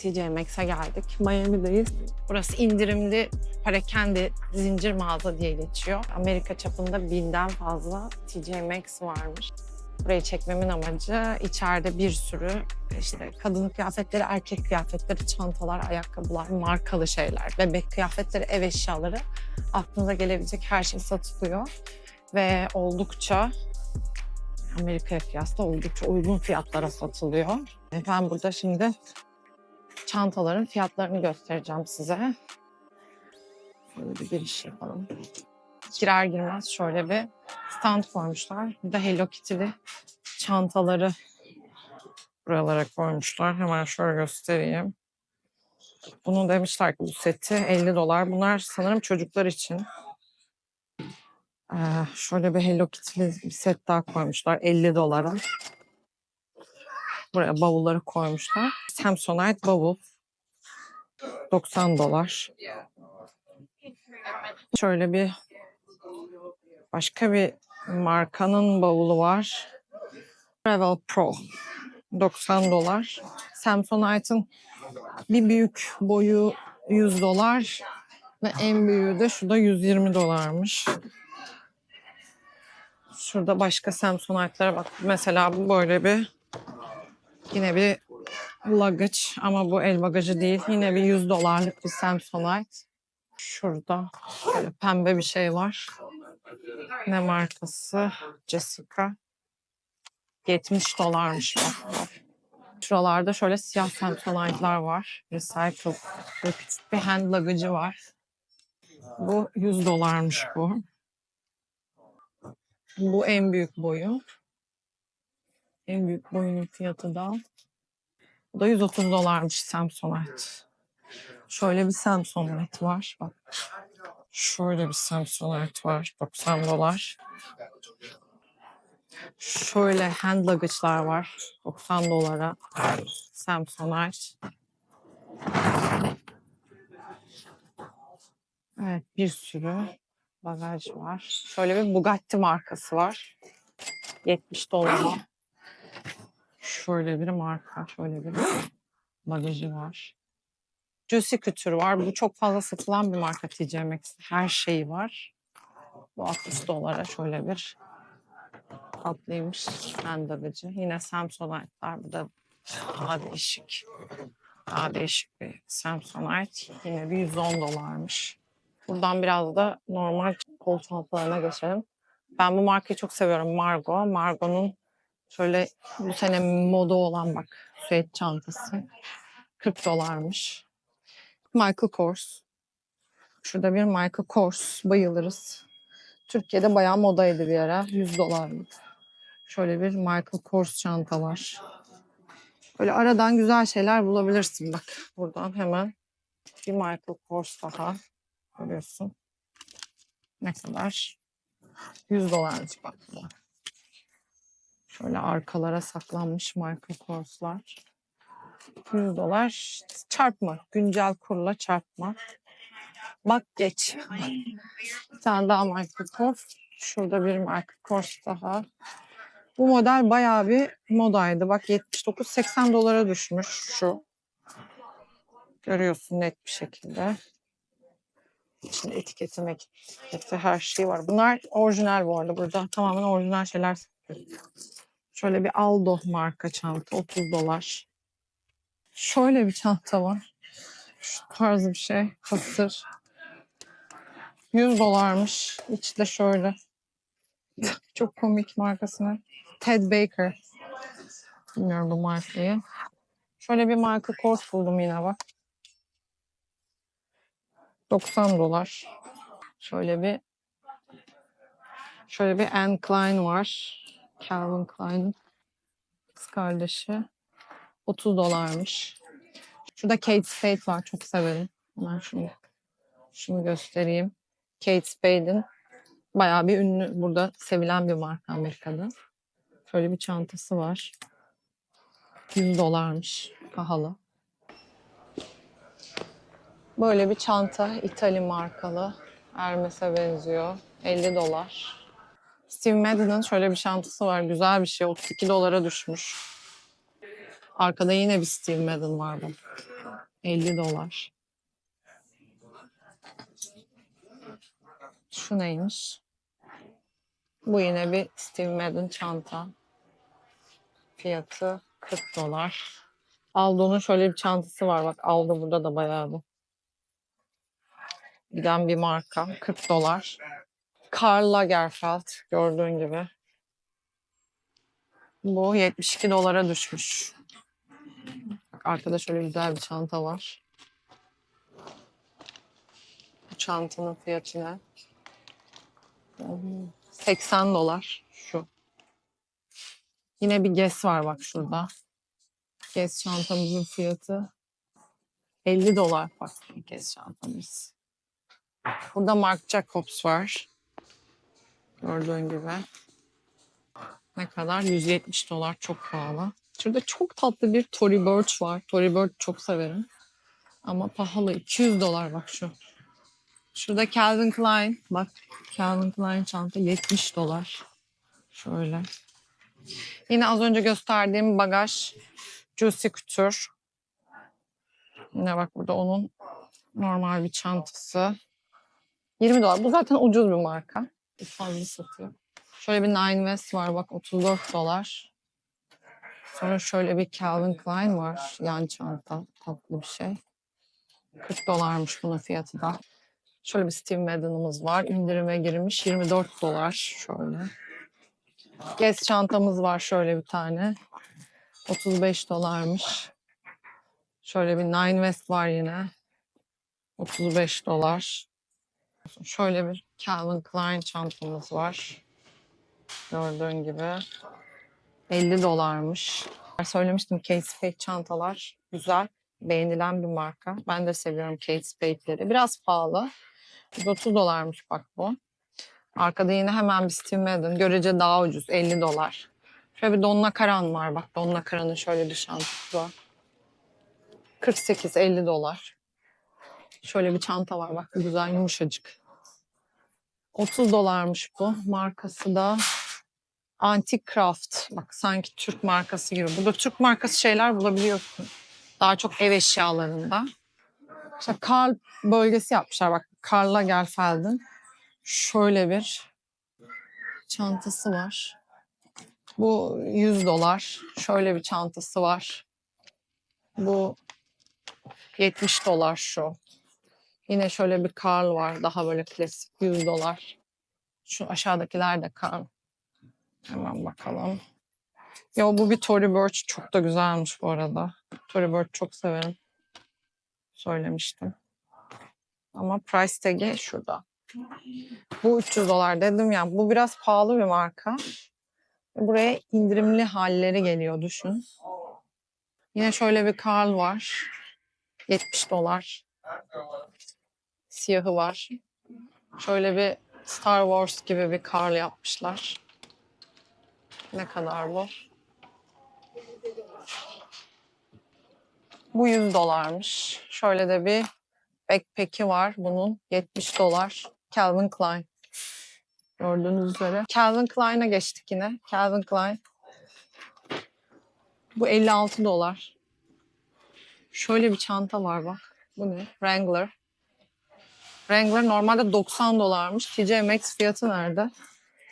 TJ Maxx'e geldik. Miami'deyiz. Burası indirimli parakende zincir mağaza diye geçiyor. Amerika çapında binden fazla TJ Maxx varmış. Burayı çekmemin amacı içeride bir sürü işte kadın kıyafetleri, erkek kıyafetleri, çantalar, ayakkabılar, markalı şeyler, bebek kıyafetleri, ev eşyaları aklınıza gelebilecek her şey satılıyor. Ve oldukça Amerika'ya kıyasla oldukça uygun fiyatlara satılıyor. Ben burada şimdi çantaların fiyatlarını göstereceğim size. Şöyle bir giriş yapalım. Girer girmez şöyle bir stand koymuşlar. Burada Hello Kitty'li çantaları buralara koymuşlar. Hemen şöyle göstereyim. Bunu demişler ki bu seti 50 dolar. Bunlar sanırım çocuklar için. Ee, şöyle bir Hello Kitty'li bir set daha koymuşlar 50 dolara. Buraya bavulları koymuşlar. Samsonite bavul 90 dolar. Şöyle bir başka bir markanın bavulu var. Travel Pro 90 dolar. Samsonite'ın bir büyük boyu 100 dolar ve en büyüğü de şu da 120 dolarmış. Şurada başka Samsonite'lara bak. Mesela bu böyle bir yine bir luggage ama bu el bagajı değil. Yine bir 100 dolarlık bir Samsonite. Şurada böyle pembe bir şey var. Ne markası? Jessica. 70 dolarmış bak. Şuralarda şöyle siyah Samsonite'lar var. Recycle. Böyle küçük bir hand luggage'ı var. Bu 100 dolarmış bu. Bu en büyük boyu. En büyük boyunun fiyatı da bu da 130 dolarmış Samsonite. Şöyle bir Samsonite var. Bak. Şöyle bir Samsonite var. 90 dolar. Şöyle hand luggage'lar var. 90 dolara. Samsonite. Evet bir sürü bagaj var. Şöyle bir Bugatti markası var. 70 dolara. Şöyle bir marka, şöyle bir bagajı var. Juicy Couture var. Bu çok fazla satılan bir marka TJ Maxx. Her şeyi var. Bu 60 dolara şöyle bir tatlıymış. Bandagacı. Yine Samsonite'lar. Bu da daha değişik. Daha değişik bir Samsonite. Yine bir 110 dolarmış. Buradan biraz da normal kol çantalarına geçelim. Ben bu markayı çok seviyorum. Margo. Margo'nun şöyle bu sene moda olan bak süet çantası. 40 dolarmış. Michael Kors. Şurada bir Michael Kors. Bayılırız. Türkiye'de bayağı modaydı bir ara. 100 dolarlık. Şöyle bir Michael Kors çanta var. Böyle aradan güzel şeyler bulabilirsin bak. Buradan hemen bir Michael Kors daha. Görüyorsun. Ne kadar? 100 dolarmış bak. bu. Şöyle arkalara saklanmış Michael Kors'lar. 100 dolar çarpma. Güncel kurla çarpma. Bak geç. Bir tane daha Michael Kors. Şurada bir Michael Kors daha. Bu model bayağı bir modaydı. Bak 79-80 dolara düşmüş şu. Görüyorsun net bir şekilde. İçinde etiketi, etiketi her şey var. Bunlar orijinal bu arada. Burada tamamen orijinal şeyler satıyor. Şöyle bir Aldo marka çanta 30 dolar. Şöyle bir çanta var. Şu tarz bir şey. Hasır. 100 dolarmış. İçi de şöyle. Çok komik markasını. Ted Baker. Bilmiyorum bu markayı. Şöyle bir marka Kors buldum yine bak. 90 dolar. Şöyle bir şöyle bir Anne Klein var. Calvin Klein'in kız kardeşi. 30 dolarmış. Şurada Kate Spade var. Çok severim. Hemen şunu, şunu göstereyim. Kate Spade'in bayağı bir ünlü, burada sevilen bir marka Amerika'da. Şöyle bir çantası var. 100 dolarmış. Pahalı. Böyle bir çanta. İtali markalı. Hermes'e benziyor. 50 dolar. Steve Madden'ın şöyle bir çantası var. Güzel bir şey. 32 dolara düşmüş. Arkada yine bir Steve Madden var bu. 50 dolar. Şu neymiş? Bu yine bir Steve Madden çanta. Fiyatı 40 dolar. Aldo'nun şöyle bir çantası var. Bak Aldo burada da bayağı bir. Giden bir marka. 40 dolar. Karl Lagerfeld gördüğün gibi. Bu 72 dolara düşmüş. Arkada şöyle güzel bir çanta var. Bu çantanın fiyatı ne? 80 dolar şu. Yine bir Guess var bak şurada. Guess çantamızın fiyatı 50 dolar bak Guess çantamız. Burada Marc Jacobs var. Gördüğün gibi. Ne kadar? 170 dolar çok pahalı. Şurada çok tatlı bir Tory Burch var. Tory Burch çok severim. Ama pahalı. 200 dolar bak şu. Şurada Calvin Klein. Bak Calvin Klein çanta 70 dolar. Şöyle. Yine az önce gösterdiğim bagaj Juicy Couture. Yine bak burada onun normal bir çantası. 20 dolar. Bu zaten ucuz bir marka. Fazla satıyor. Şöyle bir Nine West var bak 34 dolar. Sonra şöyle bir Calvin Klein var. Yan çanta. Tatlı bir şey. 40 dolarmış bunun fiyatı da. Şöyle bir Steve Madden'ımız var. İndirime girmiş 24 dolar. Şöyle. Guess çantamız var şöyle bir tane. 35 dolarmış. Şöyle bir Nine West var yine. 35 dolar. Şöyle bir Calvin Klein çantamız var. Gördüğün gibi. 50 dolarmış. Söylemiştim Kate Spade çantalar güzel. Beğenilen bir marka. Ben de seviyorum Kate Spade'leri. Biraz pahalı. 130 dolarmış bak bu. Arkada yine hemen bir Steve Madden. Görece daha ucuz. 50 dolar. Şöyle bir Donna Karan var bak. Donna Karan'ın şöyle bir çantası var. 48-50 dolar. Şöyle bir çanta var bak. Güzel yumuşacık. 30 dolarmış bu. Markası da Antique Craft. Bak sanki Türk markası gibi. Burada Türk markası şeyler bulabiliyorsun. Daha çok ev eşyalarında. İşte Karl bölgesi yapmışlar. Bak Karl Lagerfeld'in şöyle bir çantası var. Bu 100 dolar. Şöyle bir çantası var. Bu 70 dolar şu. Yine şöyle bir Karl var. Daha böyle klasik 100 dolar. Şu aşağıdakiler de Karl. Hemen bakalım. Yo bu bir Tory Burch. Çok da güzelmiş bu arada. Tory Burch çok severim. Söylemiştim. Ama price tag'i şurada. Bu 300 dolar dedim ya. Bu biraz pahalı bir marka. Buraya indirimli halleri geliyor düşün. Yine şöyle bir Karl var. 70 dolar. Siyahı var. Şöyle bir Star Wars gibi bir Karl yapmışlar. Ne kadar bu? Bu 100 dolarmış. Şöyle de bir backpack'i var bunun. 70 dolar. Calvin Klein. Gördüğünüz üzere. Calvin Klein'a geçtik yine. Calvin Klein. Bu 56 dolar. Şöyle bir çanta var bak. Bu ne? Wrangler. Wrangler normalde 90 dolarmış. TJ Maxx fiyatı nerede?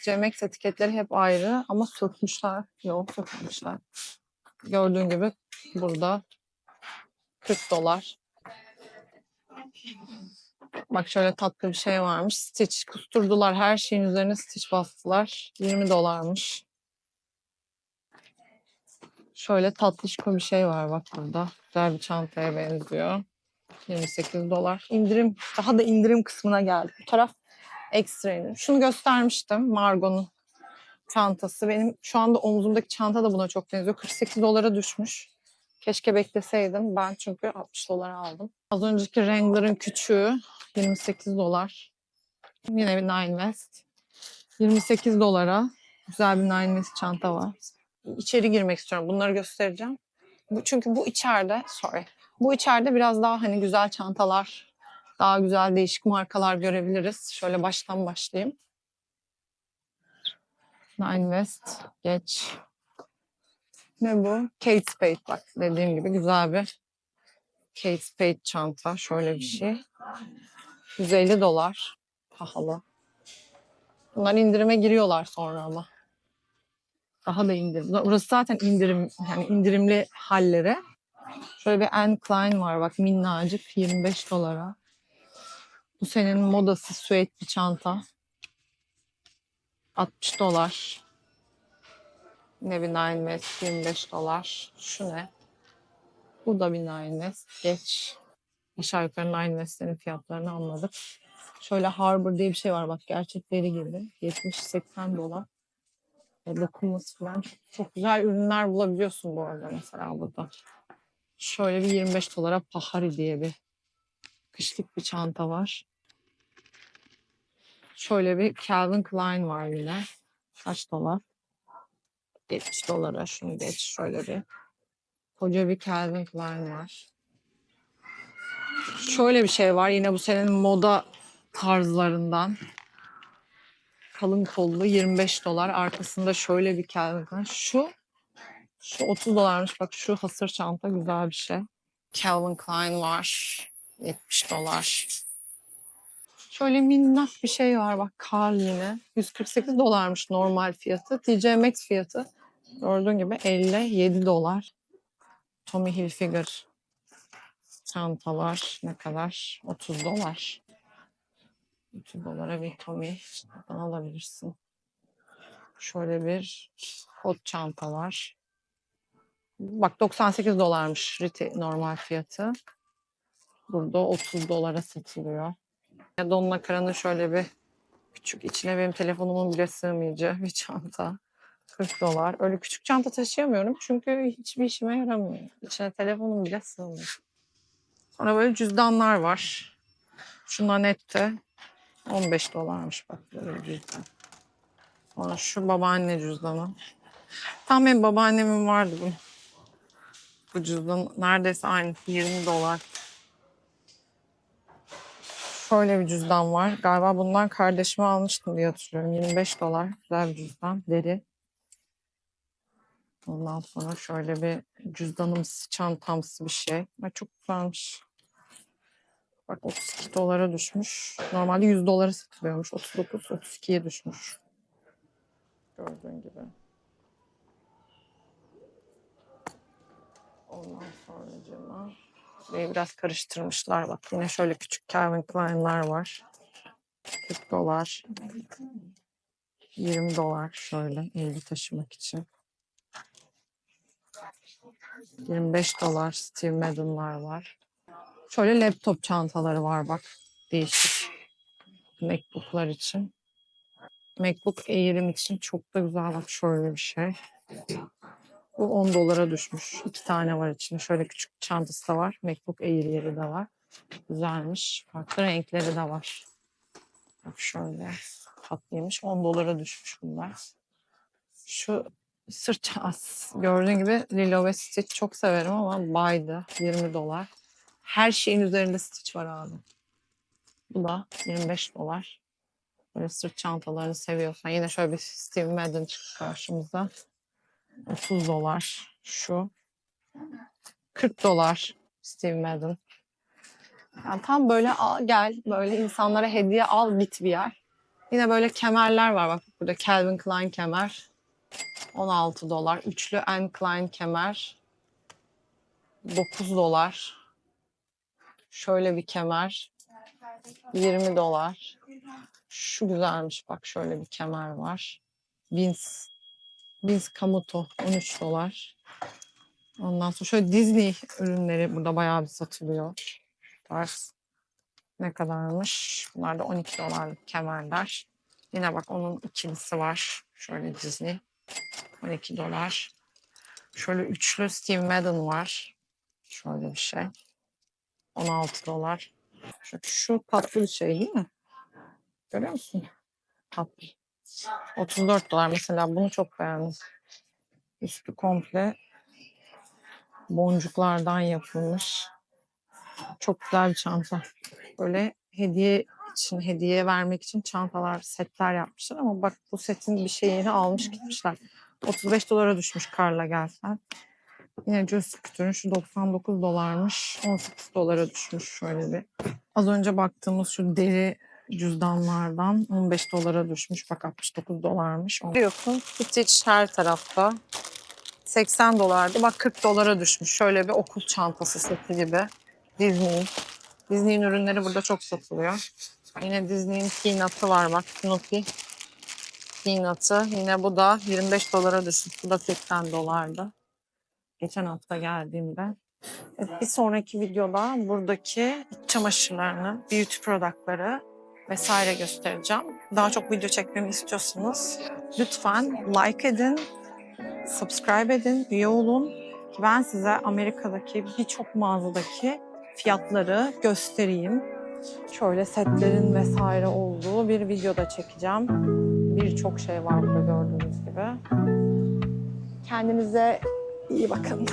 TJ Maxx etiketleri hep ayrı ama sökmüşler. Yok sökmüşler. Gördüğün gibi burada 40 dolar. Bak şöyle tatlı bir şey varmış. Stitch kusturdular. Her şeyin üzerine stitch bastılar. 20 dolarmış. Şöyle tatlışko bir şey var bak burada. Güzel bir çantaya benziyor. 28 dolar. İndirim, daha da indirim kısmına geldik. Bu taraf ekstra indirim. Şunu göstermiştim. Margot'un çantası. Benim şu anda omzumdaki çanta da buna çok benziyor. 48 dolara düşmüş. Keşke bekleseydim. Ben çünkü 60 dolara aldım. Az önceki Wrangler'ın küçüğü 28 dolar. Yine bir Nine West. 28 dolara güzel bir Nine West çanta var. İçeri girmek istiyorum. Bunları göstereceğim. Bu, çünkü bu içeride, sorry. Bu içeride biraz daha hani güzel çantalar, daha güzel değişik markalar görebiliriz. Şöyle baştan başlayayım. Nine West, geç. Ne bu? Kate Spade bak dediğim gibi güzel bir Kate Spade çanta. Şöyle bir şey. 150 dolar. Pahalı. Bunlar indirime giriyorlar sonra ama. Daha da indirim. Burası zaten indirim yani indirimli hallere. Şöyle bir Anne Klein var bak minnacık 25 dolara. Bu senin modası süet bir çanta. 60 dolar. Yine bir Nine West 25 dolar. Şu ne? Bu da bir Nine West. Geç. Aşağı yukarı Nine West'lerin fiyatlarını anladık. Şöyle Harbor diye bir şey var bak gerçekleri gibi. 70-80 dolar. E, dokunması falan. Çok güzel ürünler bulabiliyorsun bu arada mesela burada. Şöyle bir 25 dolara Pahari diye bir kışlık bir çanta var. Şöyle bir Calvin Klein var yine. Kaç dolar? 70 dolara şunu geç şöyle bir. Koca bir Calvin Klein var. Şöyle bir şey var yine bu senin moda tarzlarından. Kalın kollu 25 dolar. Arkasında şöyle bir Calvin Klein. Şu şu 30 dolarmış. Bak şu hasır çanta güzel bir şey. Calvin Klein var. 70 dolar. Şöyle minnak bir şey var bak Karl yine. 148 dolarmış normal fiyatı. TJ Maxx fiyatı. Gördüğün gibi 57 dolar. Tommy Hilfiger çantalar ne kadar? 30 dolar. 30 dolara bir Tommy alabilirsin. Şöyle bir kot çanta var. Bak 98 dolarmış retail normal fiyatı. Burada 30 dolara satılıyor. Ya Donna Karan'ın şöyle bir küçük içine benim telefonumun bile sığmayacağı bir çanta. 40 dolar. Öyle küçük çanta taşıyamıyorum çünkü hiçbir işime yaramıyor. İçine telefonum bile sığmıyor. Sonra böyle cüzdanlar var. Şunlar nette 15 dolarmış bak böyle cüzdan. Sonra şu babaanne cüzdanı. Tam benim babaannemin vardı bu. Bu cüzdan neredeyse aynı 20 dolar. Şöyle bir cüzdan var. Galiba bundan kardeşime almıştım diye hatırlıyorum. 25 dolar. Güzel bir cüzdan. Deri. Ondan sonra şöyle bir cüzdanımsı, çantamsı bir şey. Ay çok güzelmiş. Bak 32 dolara düşmüş. Normalde 100 dolara satılıyormuş. 39, 32'ye düşmüş. Gördüğün gibi. Ondan sonra cima. Burayı biraz karıştırmışlar. Bak yine şöyle küçük Calvin Klein'lar var. 40 dolar. 20 dolar şöyle elde taşımak için. 25 dolar Steve Madden'lar var. Şöyle laptop çantaları var bak. Değişik. Macbook'lar için. Macbook Air'im için çok da güzel bak şöyle bir şey. Bu 10 dolara düşmüş. İki tane var içinde. Şöyle küçük çantası da var. Macbook Air yeri de var. Güzelmiş. Farklı renkleri de var. Bak şöyle tatlıymış. 10 dolara düşmüş bunlar. Şu sırt çantası. Gördüğün gibi Lilo ve Stitch çok severim ama baydı. 20 dolar. Her şeyin üzerinde Stitch var abi. Bu da 25 dolar. Böyle sırt çantalarını seviyorsan. Yine şöyle bir Steve Madden çıktı karşımıza. 30 dolar şu. 40 dolar Steve Madden. Yani tam böyle al, gel böyle insanlara hediye al git bir yer. Yine böyle kemerler var bak burada Calvin Klein kemer. 16 dolar. Üçlü Anne Klein kemer. 9 dolar. Şöyle bir kemer. 20 dolar. Şu güzelmiş bak şöyle bir kemer var. Vince Vince Camuto 13 dolar. Ondan sonra şöyle Disney ürünleri burada bayağı bir satılıyor. Tarz. Ne kadarmış? Bunlar da 12 dolarlık kemerler. Yine bak onun ikilisi var. Şöyle Disney. 12 dolar. Şöyle üçlü Steve Madden var. Şöyle bir şey. 16 dolar. Şu, şu tatlı bir şey değil mi? Görüyor musun? Tatlı. 34 dolar mesela bunu çok beğendim. Üstü komple boncuklardan yapılmış. Çok güzel bir çanta. Böyle hediye için, hediye vermek için çantalar, setler yapmışlar ama bak bu setin bir şeyini almış gitmişler. 35 dolara düşmüş Karla gelsen. Yine Josie Couture'un şu 99 dolarmış. 18 dolara düşmüş şöyle bir. Az önce baktığımız şu deri cüzdanlardan 15 dolara düşmüş. Bak 69 dolarmış. Biliyorsun Stitch her tarafta. 80 dolardı. Bak 40 dolara düşmüş. Şöyle bir okul çantası seti gibi. Disney. Disney'in ürünleri burada çok satılıyor. Yine Disney'in Peanut'ı var bak. Snoopy. Peanut'ı. Yine bu da 25 dolara düşmüş. Bu da 80 dolardı. Geçen hafta geldiğimde. Evet, bir sonraki videoda buradaki iç çamaşırlarını, beauty product'ları vesaire göstereceğim. Daha çok video çekmemi istiyorsanız lütfen like edin, subscribe edin, üye olun. Ben size Amerika'daki birçok mağazadaki fiyatları göstereyim. Şöyle setlerin vesaire olduğu bir videoda çekeceğim. Birçok şey var burada gördüğünüz gibi. Kendinize iyi bakın.